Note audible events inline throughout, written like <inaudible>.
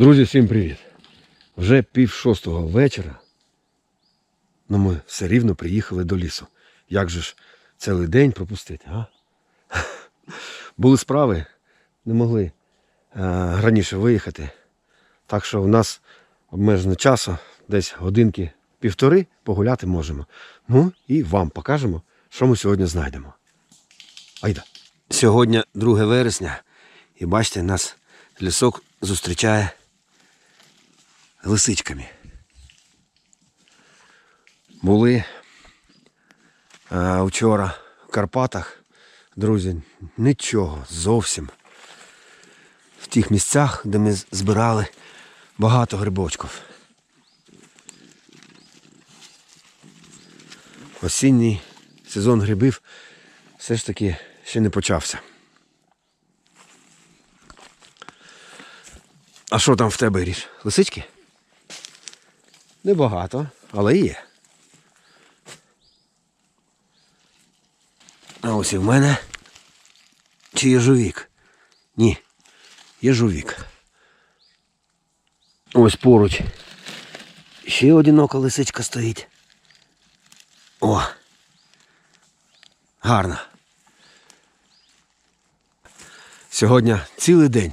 Друзі, всім привіт! Вже пів шостого вечора. Ну ми все рівно приїхали до лісу. Як же ж цілий день пропустити, а? <laughs> Були справи, не могли е, раніше виїхати. Так що в нас обмежено часу, десь годинки півтори погуляти можемо. Ну і вам покажемо, що ми сьогодні знайдемо. Айда. Сьогодні 2 вересня, і бачите, нас лісок зустрічає лисичками. Були а, вчора в Карпатах, друзі, нічого зовсім. В тих місцях, де ми збирали багато грибочків. Осінній сезон грибів все ж таки ще не почався. А що там в тебе ріж? Лисички? Небагато, але є. А ось і в мене. Чи єжовік? Ні, єжовік. Ось поруч. Ще одинока лисичка стоїть. О! Гарно. Сьогодні цілий день.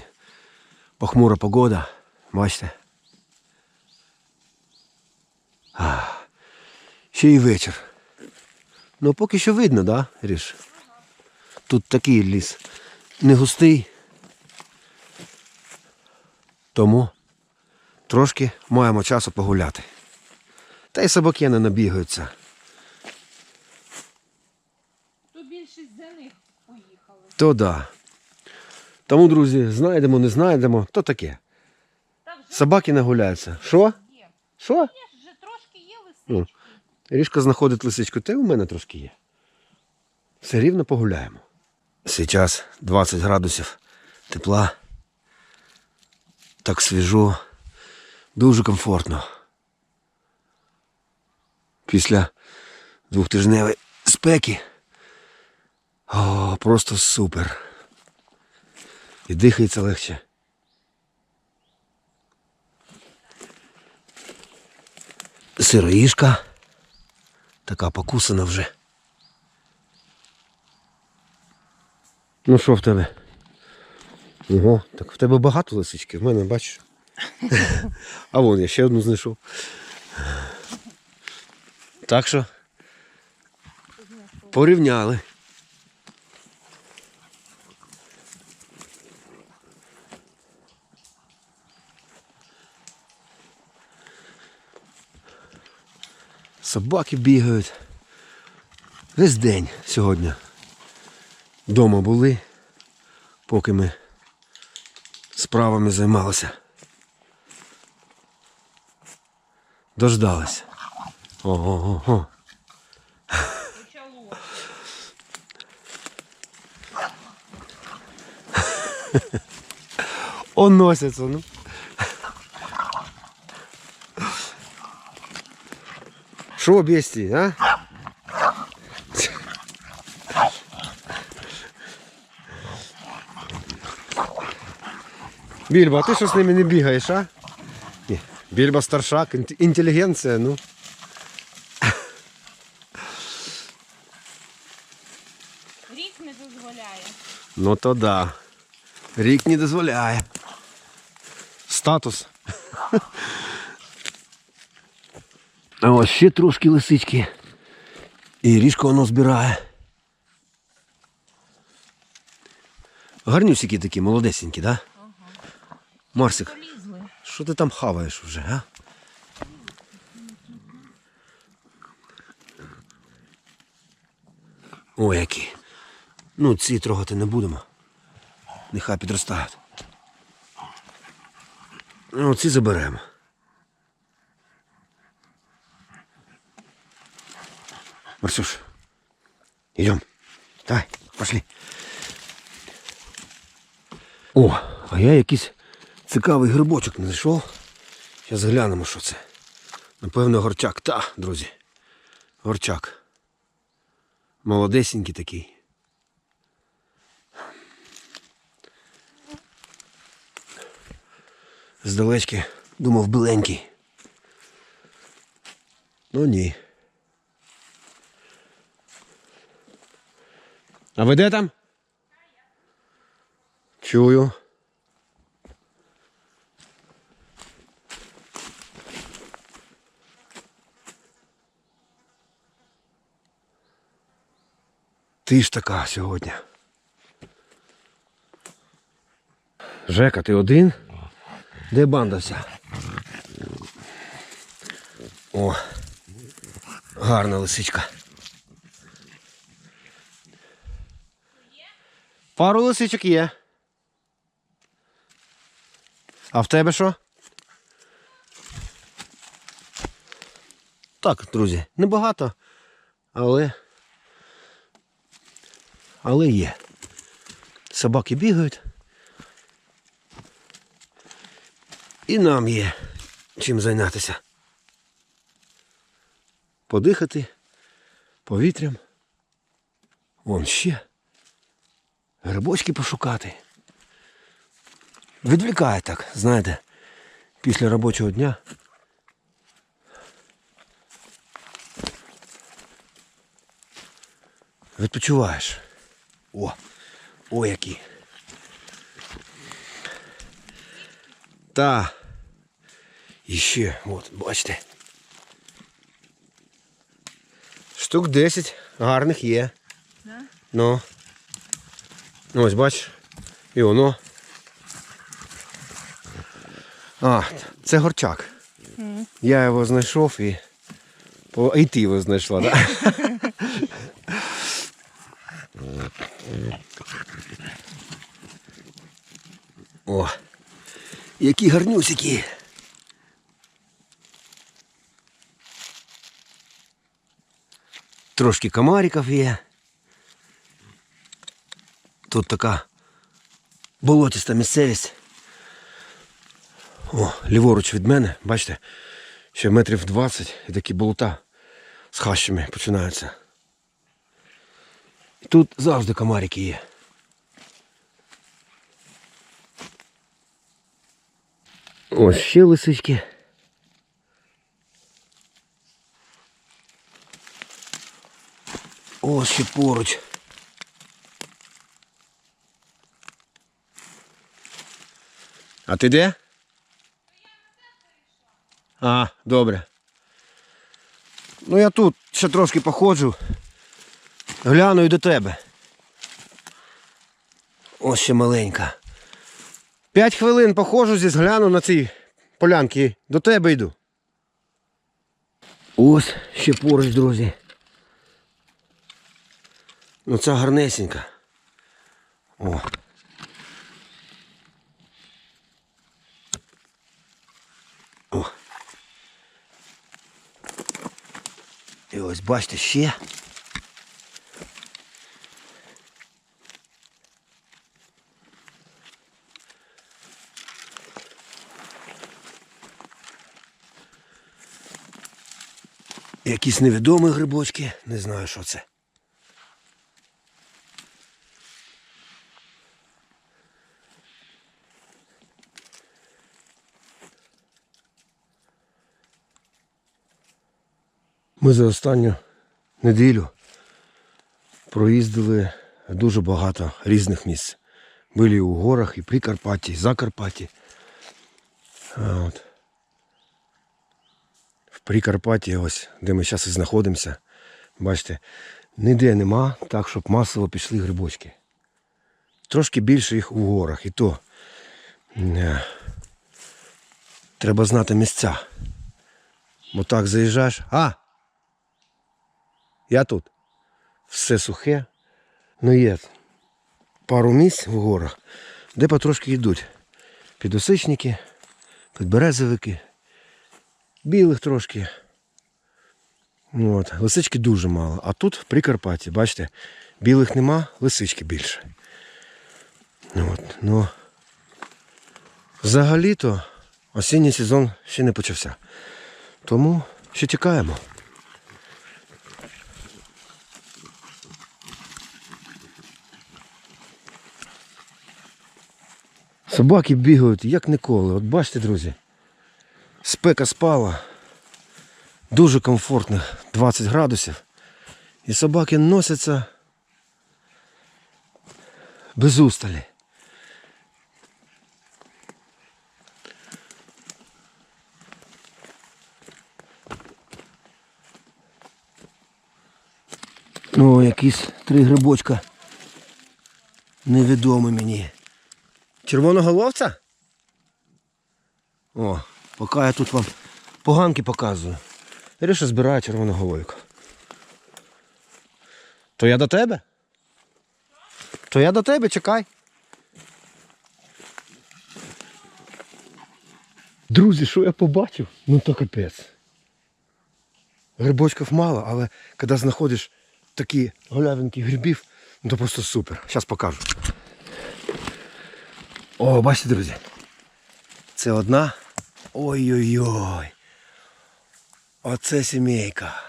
Похмура погода. Бачите? А, ще й вечір. Ну, поки що видно, да, Ріш? Тут такий ліс. Не густий. Тому трошки маємо часу погуляти. Та й собаки не набігаються. То більшість за них поїхали. То да. Тому, друзі, знайдемо, не знайдемо, то таке. Собаки нагуляються. Що? Що? Є ж вже трошки є Ну. Ріжка знаходить лисичку, й у мене трошки є. Все рівно погуляємо. Зараз 20 градусів тепла. Так свіжо, дуже комфортно. Після двохтижневої спеки. О, просто супер. І дихається легше. Сироїшка. Така покусана вже. Ну що в тебе? Ого, так в тебе багато лисички, в мене бачиш. <laughs> А вон я ще одну знайшов. Так що порівняли. Собаки бігають. Весь день сьогодні. Дома були, поки ми справами займалися. Дождалися. Ого-го. Он носиться, ну. Що, бесті, а? Більба, а ти що з ними не бігаєш, а? Ні. Більба старшак, інт- інтелігенція, ну. Рік не дозволяє. Ну то да. Рік не дозволяє. Статус. <laughs> А ось ще трошки лисички. І ріжко воно збирає. Гарнюсики такі, молодесенькі, да? Марсик, що ти там хаваєш вже, а? О, які. Ну, ці трогати не будемо. Нехай підростають. Ну, ці заберемо. Марсюш, идем. Давай, пошли. О, а я якийсь цікавий грибочок не знайшов. Зараз глянемо, що це. Напевно, горчак. Та, друзі. Горчак. Молодесенький такий. Здалечки думав біленький. Ну ні. А ви де там? Чую. Ти ж така сьогодні. Жека, ти один? Де банда вся? О, гарна лисичка. Пару лисичок є. А в тебе що? Так, друзі, небагато, але. Але є. Собаки бігають. І нам є чим зайнятися. Подихати повітрям. Вон ще. Грибочки пошукати. Відвлікає так, знаєте, після робочого дня. Відпочиваєш. О, о які. Та. І ще, от, бачите. Штук 10 гарних є. Да? Ну. Ось бач. І воно. А, це горчак. Я його знайшов і. І ти його знайшла, так? Да? О, які гарнюсики. Трошки комариків є. Тут така болотіста місцевість. О, ліворуч від мене, бачите, ще метрів 20 і такі болота з хащами починаються. Тут завжди комарики є. Ось ще лисички. Ось ще поруч. А ти де? А, добре. Ну я тут ще трошки походжу. Гляну і до тебе. Ось ще маленька. П'ять хвилин походжу зі гляну на ці полянки. До тебе йду. Ось ще поруч, друзі. Ну ця гарнесенька. О. І ось бачите ще. Якісь невідомі грибочки, не знаю, що це. Ми за останню неділю проїздили дуже багато різних місць. Були і у горах, і при Карпаті, і за Карпаті. От. В Прикарпатті, ось, де ми зараз і знаходимося, бачите, ніде нема так, щоб масово пішли грибочки. Трошки більше їх у горах, і то е, треба знати місця. Бо так заїжджаєш. А! Я тут. Все сухе. Ну є пару місць в горах, де потрошки йдуть. Підосичники, підберезовики, білих трошки. Ну, От. Лисички дуже мало. А тут в Прикарпатті, бачите, білих нема, лисички більше. Ну, От. Ну, взагалі-то осінній сезон ще не почався. Тому ще чекаємо. Собаки бігають як ніколи. От бачите, друзі. Спека спала. Дуже комфортно, 20 градусів. І собаки носяться без усталі. О, якісь три грибочка. Невідомі мені. Червоноголовця? О, поки я тут вам поганки показую. Іриша збирає червоноголовку. То я до тебе? То я до тебе, чекай. Друзі, що я побачив? Ну то капець. Грибочків мало, але коли знаходиш такі голявинки грибів, ну то просто супер. Зараз покажу. О, бачите, друзі. Це одна. Ой-ой-ой. Оце сімейка.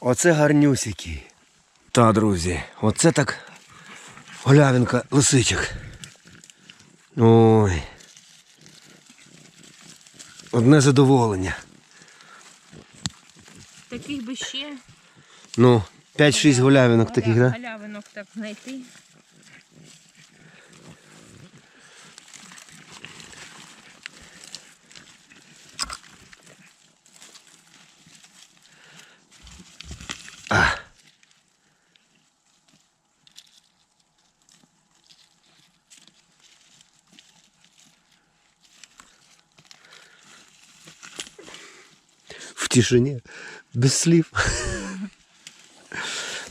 Оце гарнюсики. Та, друзі, оце так голявинка лисичок. Ой. Одне задоволення. Таких би ще Ну, 5-6 голявинок таких, галя- да? галявинок так знайти. Тишині, без слів.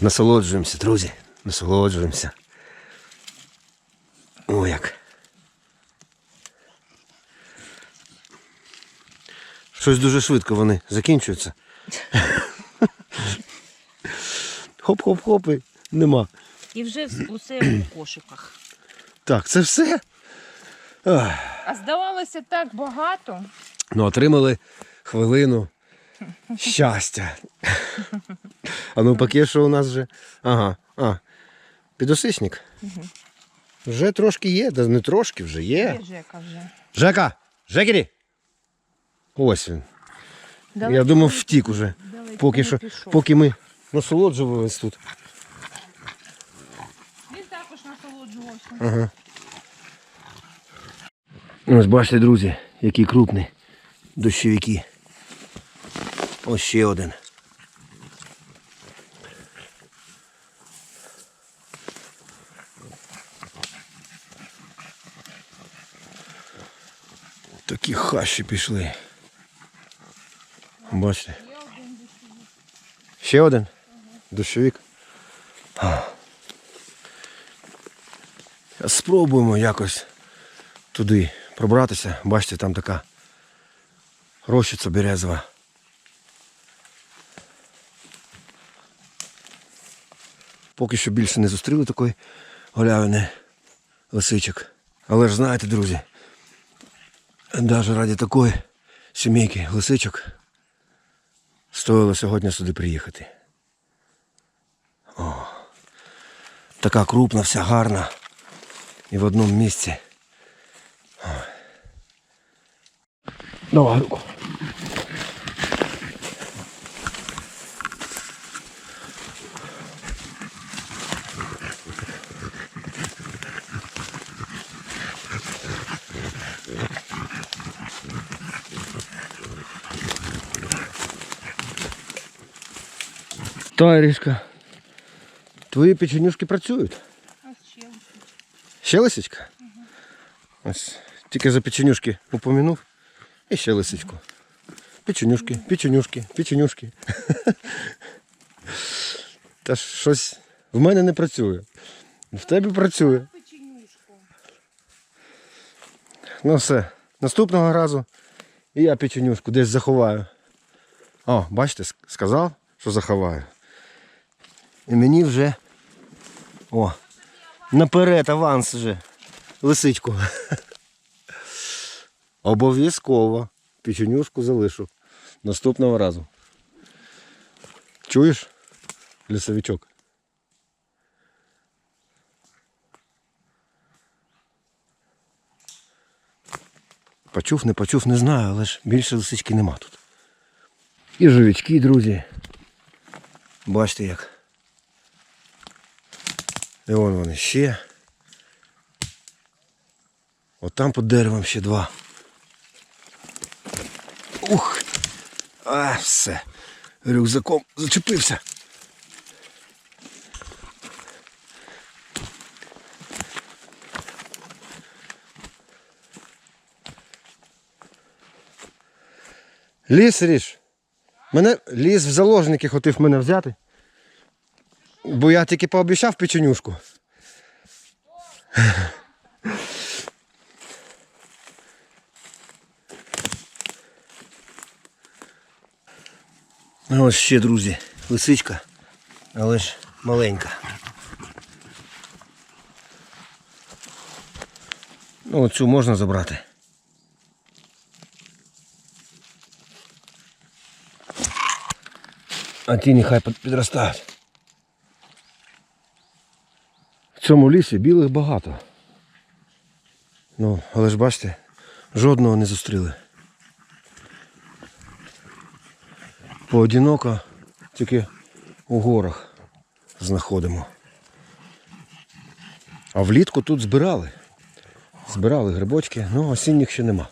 Насолоджуємося, друзі. Насолоджуємося. О, як. Щось дуже швидко вони закінчуються. Хоп-хоп-хоп і нема. І вже усе у кошиках. Так, це все. Ах. А здавалося так багато. Ну, отримали хвилину щастя. А ну поки що у нас вже. Ага, а. Підосичник. Вже трошки є, та не трошки вже є. Жека вже. Жека! Жекері! Ось він. Я думав, втік уже. Поки що, поки ми насолоджувались тут. Він також насолоджувався. Ага. Ось бачите, друзі, який крупний дощовики. Ось ще один. Такі хащі пішли. Бачите? Ще один дощовик. Спробуємо якось туди пробратися. Бачите, там така рощиця березова. Поки що більше не зустріли такої голявини лисичок. Але ж знаєте, друзі, навіть раді такої сімейки лисичок стоїло сьогодні сюди приїхати. О, така крупна, вся гарна. І в одному місці. Давай руку. Та, Іришка, твої печенюшки працюють. Ось ще. Ще лисичка? Ось. Тільки за печенюшки упомянув. І ще лисичку. Печенюшки, печенюшки, печенюшки. <laughs> Та щось в мене не працює. В тебе працює. Ну все. Наступного разу і я печенюшку десь заховаю. О, бачите, сказав, що заховаю. І мені вже. О, наперед аванс вже. Лисичку. <laughs> Обов'язково печенюшку залишу. Наступного разу. Чуєш, лісовичок? Почув, не почув, не знаю, але ж більше лисички нема тут. І живічки, друзі. Бачите як. І вон вони ще. От там під деревом ще два. Ух! А, все. Рюкзаком зачепився. Ліс ріж. Мене ліс в заложники хотів мене взяти. Бо я тільки пообіцяв печенюшку. Ну, Ось ще, друзі, лисичка, але ж маленька. Ну, оцю можна забрати. А ті нехай підростають. В цьому лісі білих багато. Ну, але ж бачите, жодного не зустріли. Поодиноко тільки у горах знаходимо. А влітку тут збирали. Збирали грибочки, ну осінніх ще нема.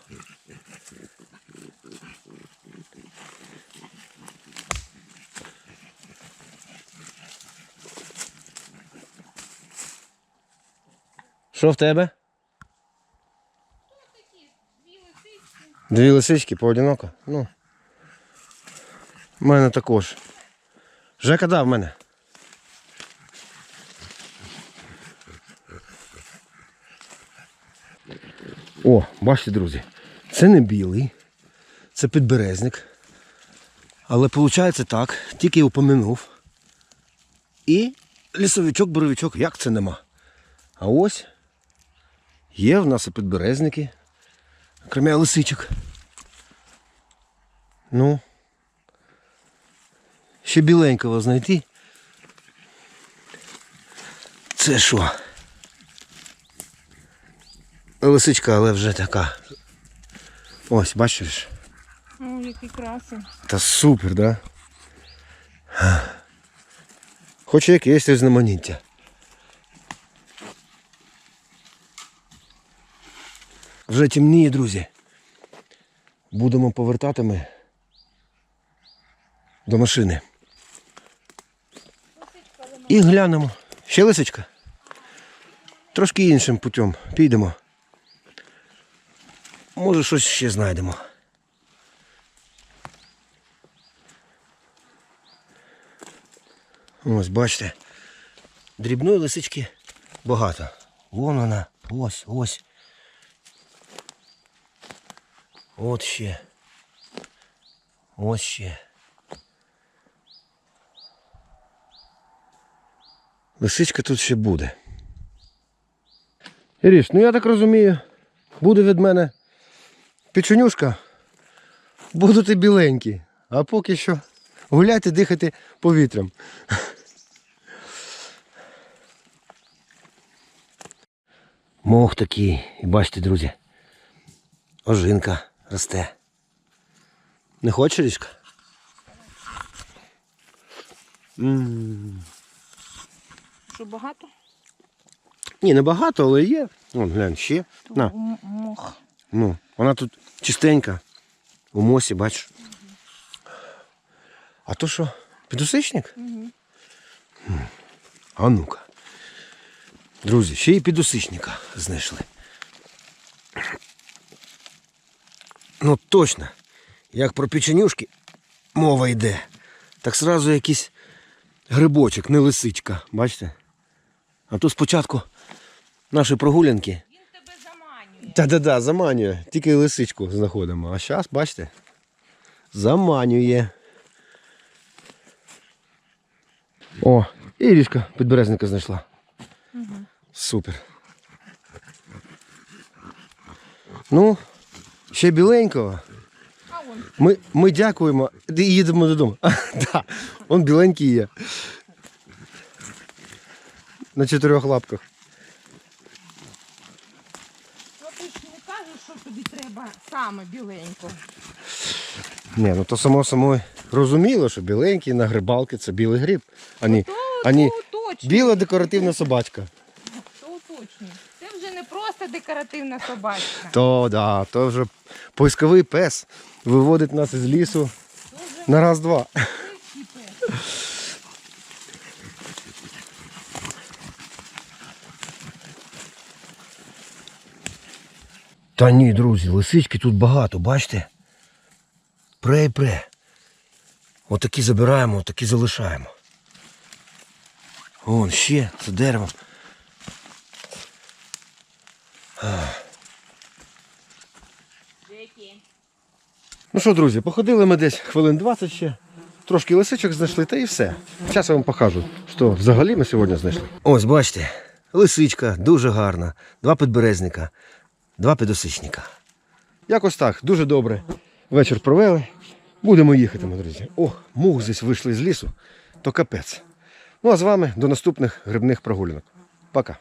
Що в тебе? Дві лисички поодиноко? Ну. У мене також. Жека дав мене. О, бачите, друзі, це не білий, це підберезник. Але виходить так, тільки упомянув. І лісовичок, боровичок, як це нема? А ось є в нас і підберезники, окрім лисичок. Ну, ще біленького знайти. Це що? Лисичка, але вже така. Ось, бачиш? Ну, який красень. Та супер, да? Хоч якесь різноманіття. Вже темніє, друзі. Будемо повертати ми до машини. І глянемо. Ще лисичка. Трошки іншим путем підемо. Може щось ще знайдемо. Ось, бачите, дрібної лисички багато. Вон вона, ось, ось. От ще. Ось ще. Лисичка тут ще буде. Іріш, ну я так розумію, буде від мене Печенюшка, будуть і біленькі, а поки що гуляйте, дихайте повітрям. Мох такий, і бачите, друзі. Ожинка росте. Не хочеш річка? Що багато? Ні, не багато, але є. Вон, глянь, ще. На. Мох. Ну, вона тут чистенька. У мосі, бачиш. А то що? Підусичник? Угу. А ну-ка. Друзі, ще й підусичника знайшли. Ну точно, як про печенюшки мова йде, так сразу якийсь грибочок, не лисичка, бачите? А то спочатку наші прогулянки. Він тебе заманює. Та-да-да, заманює. Тільки лисичку знаходимо. А зараз, бачите, заманює. О, і річка підберезника знайшла. Супер. Ну, ще біленького. Ми, ми дякуємо і їдемо додому. А, <laughs> да, он біленький є. На чотирьох лапках. Ну ти ж не кажеш, що тобі треба саме біленького. Ні, ну то само собою розуміло, що біленький на грибалки це білий гриб, а не, То, а не то уточнюй, біла декоративна собачка. то уточнюй. Це вже не просто декоративна собачка. То да, то вже поисковий пес виводить нас із лісу на раз-два. Та ні, друзі, лисички тут багато, бачите? Пре і пре. Отакі забираємо, отакі залишаємо. Вон ще за деревом. Джекі. Ну що, друзі, походили ми десь хвилин 20 ще. Трошки лисичок знайшли, та і все. Зараз я вам покажу, що взагалі ми сьогодні знайшли. Ось, бачите, лисичка дуже гарна. Два підберезника, два підосичника. Якось так, дуже добре. Вечір провели. Будемо їхати, ми, друзі. О, мух здесь вийшли з лісу, то капець. Ну а з вами до наступних грибних прогулянок. Пока.